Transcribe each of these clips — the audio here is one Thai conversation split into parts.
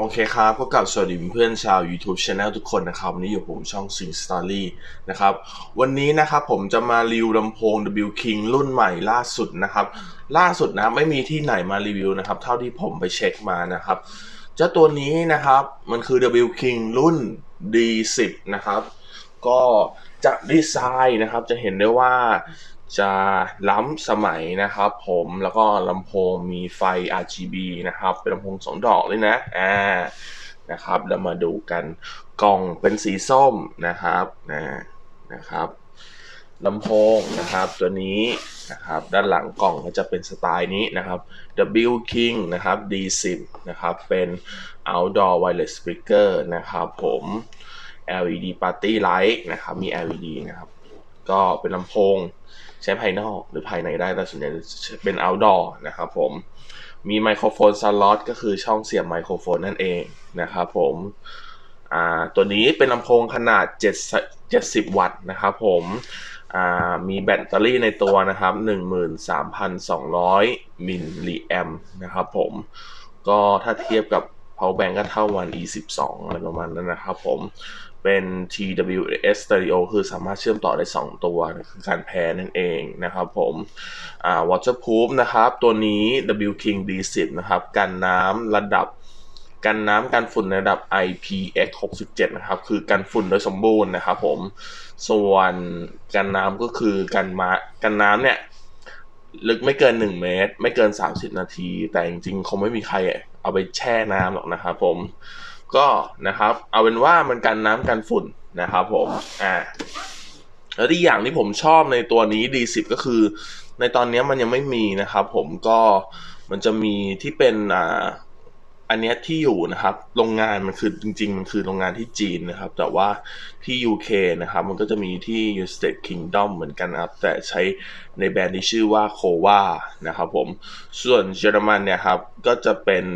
โอเคครับก็กลับสวัสดีเพื่อนชาว YouTube Channel ทุกคนนะครับ วันนี้อยู่ผมช่อง Sing Story นะครับ วันนี้นะครับผมจะมารีวิวลำโพง W King รุ่นใหม่ล่าสุดนะครับ ล่าสุดนะไม่มีที่ไหนมารีวิวนะครับ เท่าที่ผมไปเช็คมานะครับเจ้าตัวนี้นะครับมันคือ W King รุ่น D10 นะครับ ก็จากดีไซน์นะครับจะเห็นได้ว่า จะล้ำสมัยนะครับผมแล้วก็ลำโพงมีไฟ RGB นะครับ เป็นลำโพงสองดอกเลยนะอ่านะครับเรามาดูกันกล่องเป็นสีส้มนะครับนะนะครับลำโพงนะครับตัวนี้นะครับด้านหลังกล่องก็จะเป็นสไตล์นี้นะครับ W King นะครับ D10 นะครับเป็น outdoor wireless speaker นะครับผม LED Party Light นะครับมี LED นะครับก็เป็นลำโพง ใช้ภายนอกหรือภายในได้แต่ส่วนใหญ่เป็น outdoor นะครับผม มีไมโครโฟนสล็อตก็คือช่องเสียบไมโครโฟนนั่นเองนะครับผมตัวนี้เป็นลำโพงขนาด 70 วัตต์นะครับผมมีแบตเตอรี่ในตัวนะครับ 13,200 มิลลิแอมนะครับผม ก็ถ้าเทียบกับ power bank ก็เท่าวัน E12 อะไรประมาณนั้นนะครับผมเป็น TWS stereo คือสามารถเชื่อมต่อได้ 2 ตัว คือการแพรนั่นเองนะครับผมอ่า waterproof นะครับ ตัวนี้ W King D10 นะครับ กันน้ำระดับกันน้ำกันฝุ่นในระดับ IPX67 นะครับ คือกันฝุ่นโดยสมบูรณ์นะครับผม ส่วนกันน้ำก็คือกันมากันน้ำเนี่ย ลึกไม่เกิน 1 เมตร ไม่เกิน 30 นาที แต่จริงๆ คงไม่มีใคร เอาไปแช่น้ำหรอกนะครับผม ก็นะครับ เอาเป็นว่ามันกันน้ำกันฝุ่นนะครับผมอ่าแล้วที่อย่างที่ผมชอบในตัวนี้ D10 ก็คือ ในตอนนี้มันยังไม่มีนะครับผมก็มันจะมีที่เป็นอ่า อันเนี้ยที่อยู่นะครับ โรงงานมันคือจริง ๆ มันคือโรงงานที่จีนนะครับ แต่ว่าที่ UK นะครับ มันก็จะมีที่ United Kingdom เหมือนกันนะครับ แต่ใช้ในแบรนด์ที่ชื่อว่า k o w a นะครับผม ส่วนเยอรมันเนี่ยครับ ก็จะเป็น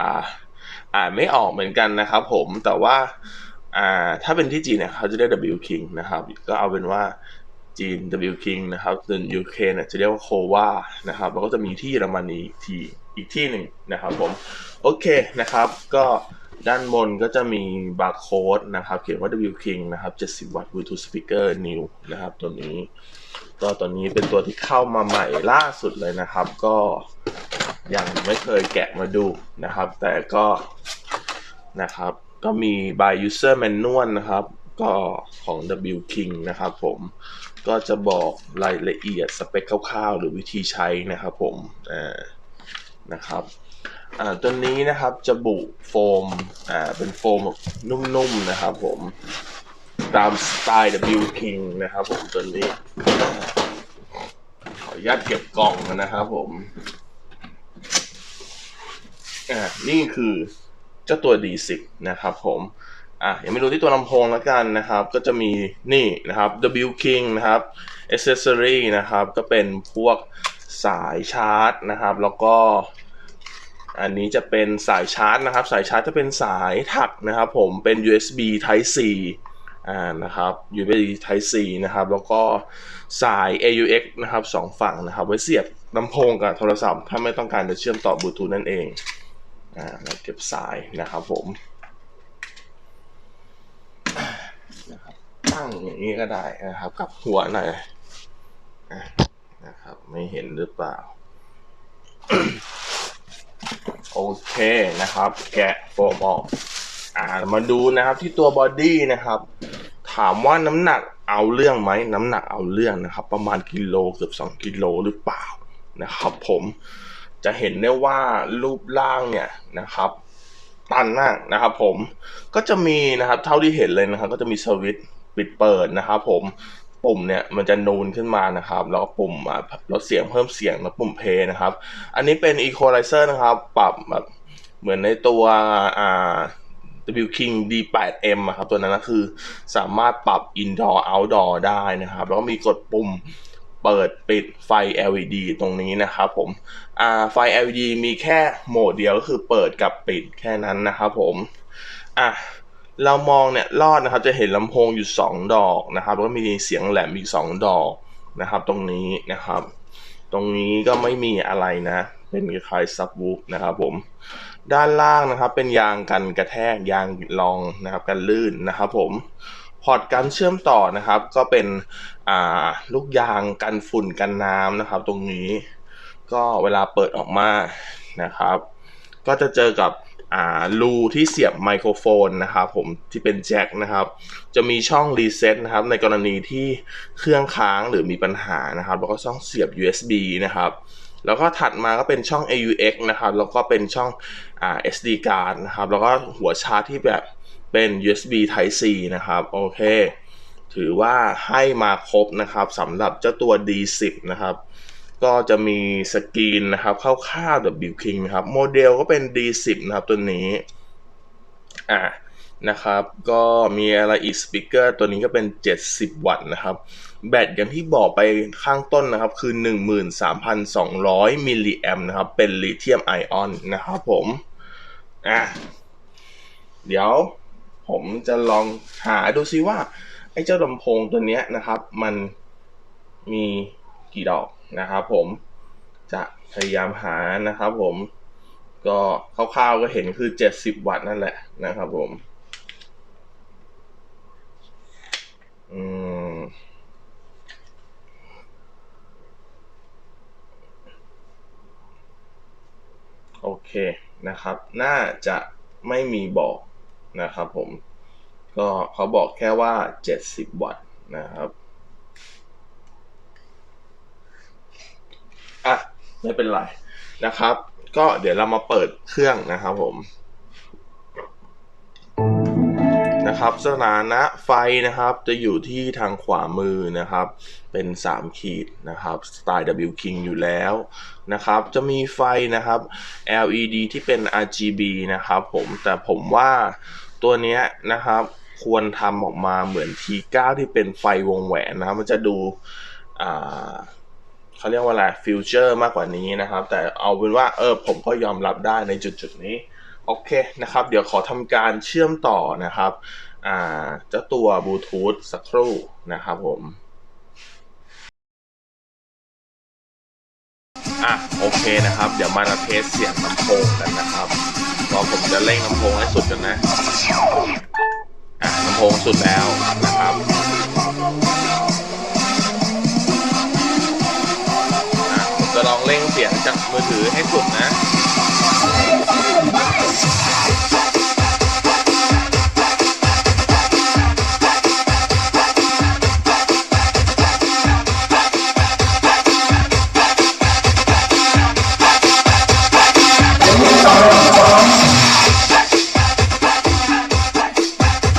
อ่าอ่านไม่ออกเหมือนกันนะครับผม แต่ว่าอ่าถ้าเป็นที่จีนเนี่ยเขาจะเรียก W King นะครับ ก็เอาเป็นว่า จีน W King นะครับส่วน UK เนี่ยจะเรียกว่า k o w a นะครับแล้วก็จะมีที่เยอรมนีอีกที่อีกที่หนึ่งนะครับผมโอเคนะครับ ก็ด้านบนก็จะมีบาร์โค้ดนะครับ เขียนว่า W King นะครับ 70 วัตต์ Bluetooth speaker new นะครับตัวนี้ก็ตัวนี้เป็นตัวที่เข้ามาใหม่ล่าสุดเลยนะครับ ก็ยังไม่เคยแกะมาดูนะครับ แต่ก็นะครับ ก็มี by user manual นะครับ ก็ของ W King นะครับผม ก็จะบอกรายละเอียดสเปคคร่าวๆ หรือวิธีใช้นะครับผมอ่านะครับอ่าตัวนี้นะครับจะบุโฟมอ่าเป็นโฟมนุ่มๆนะครับผมตามสไตล์ W King นะครับผมตัวนี้ ขออนุญาตเก็บกล่องนะครับผมอ่านี่คือเจ้าตัว D10 นะครับผม อะยังไม่รู้ที่ตัวลำโพงแล้วกันนะครับ ก็จะมีนี่นะครับ W King นะครับ accessory นะครับ ก็เป็นพวกสายชาร์จนะครับ แล้วก็ อันนี้จะเป็นสายชาร์จนะครับ สายชาร์จจะเป็นสายถักนะครับ ผมเป็น USB Type C อ่านะครับ USB Type C นะครับ แล้วก็สาย AUX นะครับสองฝั่งนะครับ ไว้เสียบลำโพงกับโทรศัพท์ ถ้าไม่ต้องการจะเชื่อมต่อบลูทูธนั่นเองอ่าเก็บสายนะครับผมนะครับ ตั้งอย่างนี้ก็ได้นะครับ กับหัวหน่อยนะครับ ไม่เห็นหรือเปล่า โอเคนะครับ แกะโฟมออกอ่ามาดูนะครับที่ตัวบอดี้นะครับ ถามว่าน้ำหนักเอาเรื่องไหมน้ำหนักเอาเรื่องนะครับ ประมาณกิโลเกือบ2กิโลหรือเปล่านะครับ ผมจะเห็นได้ว่ารูปร่างเนี่ยนะครับตันมากนะครับผมก็จะมีนะครับเท่าที่เห็นเลยนะครับ ก็จะมีสวิต ปิดเปิดนะครับผมปุ่มเนี่ยมันจะนูนขึ้นมานะครับ แล้วก็ปุ่มลดเสียงเพิ่มเสียงแล้วปุ่มเพย์นะครับ อันนี้เป็น equalizer นะครับ ปรับแบบเหมือนในตัวอ่า W King D8M ครับตัวนั้นก็คือสามารถปรับ indoor outdoor ได้นะครับ แล้วก็มีกดปุ่มเปิดปิดไฟ LED ตรงนี้นะครับผมอ่าไฟ LED มีแค่โหมดเดียวก็คือเปิดกับปิดแค่นั้นนะครับผม อะ เรามองเนี่ยลอดนะครับจะเห็นลำโพงอยู่ 2 ดอกนะครับแล้วก็มีเสียงแหลมอีก 2 ดอกนะครับ ตรงนี้นะครับ ตรงนี้ก็ไม่มีอะไรนะ เป็นคล้ายซับวูฟนะครับผมด้านล่างนะครับเป็นยางกันกระแทกยางรองนะครับกันลื่นนะครับผมพอร์ตการเชื่อมต่อนะครับ ก็เป็นลูกยางกันฝุ่นกันน้ำนะครับ ตรงนี้ก็เวลาเปิดออกมานะครับ ก็จะเจอกับ อ่ารูที่เสียบไมโครโฟนนะครับผมที่เป็นแจ็คนะครับ จะมีช่องรีเซ็ตนะครับในกรณีที่เครื่องค้างหรือมีปัญหานะครับ แล้วก็ช่องเสียบ USB นะครับ แล้วก็ถัดมาก็เป็นช่อง AUX นะครับ แล้วก็เป็นช่องอ่า SD card นะครับ แล้วก็หัวชาร์จที่แบบเป็น USB Type C นะครับโอเค ถือว่าให้มาครบนะครับสำหรับเจ้าตัว D10 นะครับ ก็จะมีสกรีนนะครับคร่าวๆ W King นะครับโมเดลก็เป็น D10 นะครับตัวนี้อ่านะครับก็มีอะไรอีกสปีกเกอร์ตัวนี้ก็เป็น 70 วัตต์นะครับ แบตอย่างที่บอกไปข้างต้นนะครับ คือ 13,200 มิลลิแอมนะครับ เป็นลิเธียมไอออนนะครับผมอะเดี๋ยวผมจะลองหาดูซิว่า ไอ้เจ้าลำโพงตัวเนี้ยนะครับ มันมีกี่ดอก นะครับผมจะพยายามหานะครับผมก็คร่าวๆก็เห็นคือ 70 วัตต์นั่นแหละนะครับผมอืมโอเคนะครับ น่าจะไม่มีบอกนะครับผม ก็เขาบอกแค่ว่า 70 วัตต์นะครับ อะไม่เป็นไรนะครับ ก็เดี๋ยวเรามาเปิดเครื่องนะครับผม นะครับสถานะไฟนะครับจะอยู่ที่ทางขวามือนะครับ เป็น 3 ขีดนะครับสไตล์ W King อยู่แล้วนะครับ จะมีไฟนะครับ LED ที่เป็น RGB นะครับผมแต่ผมว่าตัวเนี้ยนะครับควรทำออกมาเหมือน T9 ที่เป็นไฟวงแหวนนะครับมันจะดูอ่า เขาเรียกว่าอะไรฟิวเจอร์มากกว่านี้นะครับ แต่เอาเป็นว่าเออผมก็ยอมรับได้ในจุดๆนี้ โอเคนะครับ เดี๋ยวขอทำการเชื่อมต่อนะครับอ่าเจ้าตัวบลูทูธสักครู่นะครับผมอะโอเคนะครับ เดี๋ยวมาเทสเสียงลำโพงกันนะครับก็ผมจะเร่งลำโพงให้สุดกันนะอะลำโพงสุดแล้วนะครับ เสียงจากมือถือให้สุดนะ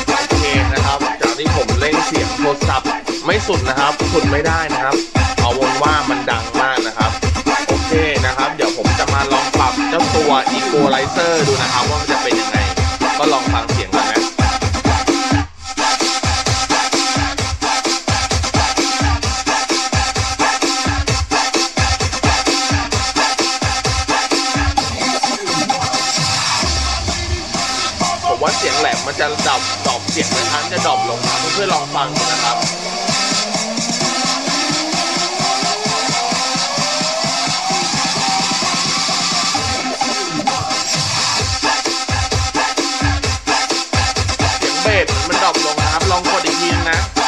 โอเคนะครับจากที่ผมเล่งเสียงโทรศัพท์ไม่สุดนะครับ สุดไม่ได้นะครับ เอาวนว่ามันดัง เจ้าตัว Equalizer ดูนะครับว่ามันจะเป็นยังไง ก็ลองฟังเสียงกันนะผมว่าเสียงแหลมมันจะดรอปดรอปเสียงนะครับจะดรอปลงนะเพื่อนๆลองฟังดูนะครับ เบสมันดรอปลงนะครับ ลองกดอีกทีนึงนะ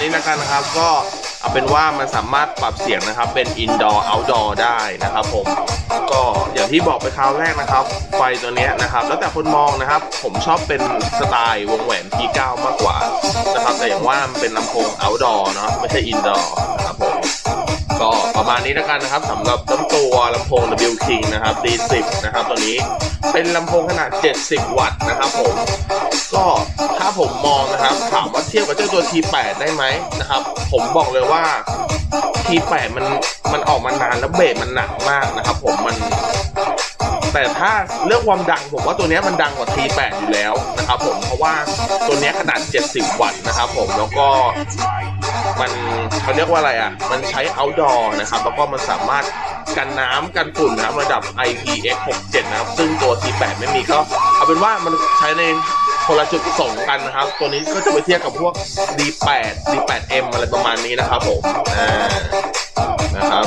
นี้นนะครับ ก็เอาเป็นว่ามันสามารถปรับเสียงนะครับ เป็น indoor outdoor ได้นะครับผมก็อย่างที่บอกไปคราวแรกนะครับ ไฟตัวนี้นะครับ แล้วแต่คนมองนะครับ ผมชอบเป็นสไตล์วงแหวน P9 มากกว่านะครับแต่อย่างว่ามันเป็นลำโพง outdoor เนาะไม่ใช่ indoor นะครับผมก็ประมาณนี้แล้วกันนะครับสำหรับต้นตัวลำโพง W King นะครับ D10 นะครับตัวนี้เป็นลำโพงขนาด 70 วัตต์นะครับผมก็ ผมมองนะครับ ถามว่าเทียบกับเจ้าตัว T8 ได้ไหมนะครับ ผมบอกเลยว่า T8 มันมันออกมานานแล้วเบสมันหนักมากนะครับ ผมมัน แต่ถ้าเลือกความดังผมว่าตัวเนี้ยมันดังกว่า T8 อยู่แล้วนะครับ ผมเพราะว่าตัวเนี้ยขนาด 70 วัตต์นะครับ ผมแล้วก็มันเขาเรียกว่าอะไรอะ มันใช้ outdoor นะครับ แล้วก็มันสามารถกันน้ำกันฝุ่นนะครับระดับ IPX67 นะครับ ซึ่งตัว T8 ไม่มีก็ เอาเป็นว่ามันใช้ใน คนละจุดสองกันนะครับ ตัวนี้ก็จะไปเทียบกับพวก D8 D8M อะไรประมาณนี้นะครับผมอ่านะครับ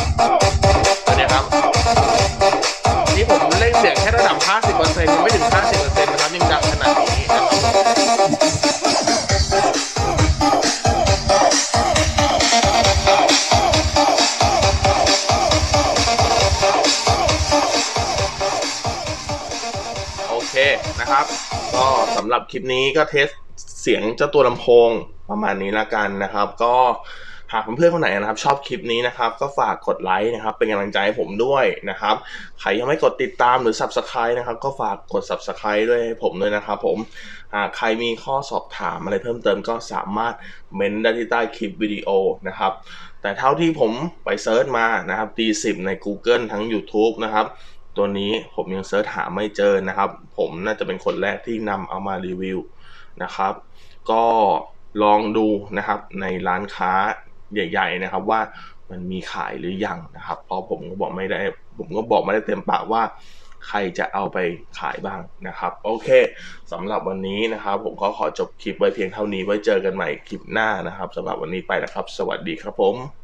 ตัวนี้ครับนี่ผมเล่นเสียงแค่ระดับ 50%ยังไม่ถึง 50%นะครับยังดังขนาดนี้นะครับ หรับคลิปนี้ก็เทสเสียงเจ้าตัวลำโพงประมาณนี้ละกันนะครับ ก็หากเพื่อนๆคนไหนนะครับ ชอบคลิปนี้นะครับ ก็ฝากกดไลค์นะครับ เป็นกำลังใจให้ผมด้วยนะครับใครยังไม่กดติดตามหรือ Subscribe นะครับ ก็ฝากกด Subscribe ด้วยให้ผมด้วยนะครับ ผมหากใครมีข้อสอบถามอะไรเพิ่มเติมก็สามารถเมนได้ที่ใต้คลิปวิดีโอนะครับ แต่เท่าที่ผมไปเซิร์ชมานะครับ D10 ใน Google ทั้ง YouTube นะครับ ตัวนี้ผมยังเซิร์ชหาไม่เจอนะครับ ผมน่าจะเป็นคนแรกที่นำเอามารีวิวนะครับ ก็ลองดูนะครับในร้านค้าใหญ่ ๆ นะครับว่ามันมีขายหรือยังนะครับ เพราะผมก็บอกไม่ได้ ผมก็บอกไม่ได้เต็มปากว่าใครจะเอาไปขายบ้างนะครับ โอเคสำหรับวันนี้นะครับ ผมก็ขอจบคลิปไว้เพียงเท่านี้ไว้เจอกันใหม่คลิปหน้านะครับสำหรับวันนี้ไปนะครับ สวัสดีครับผม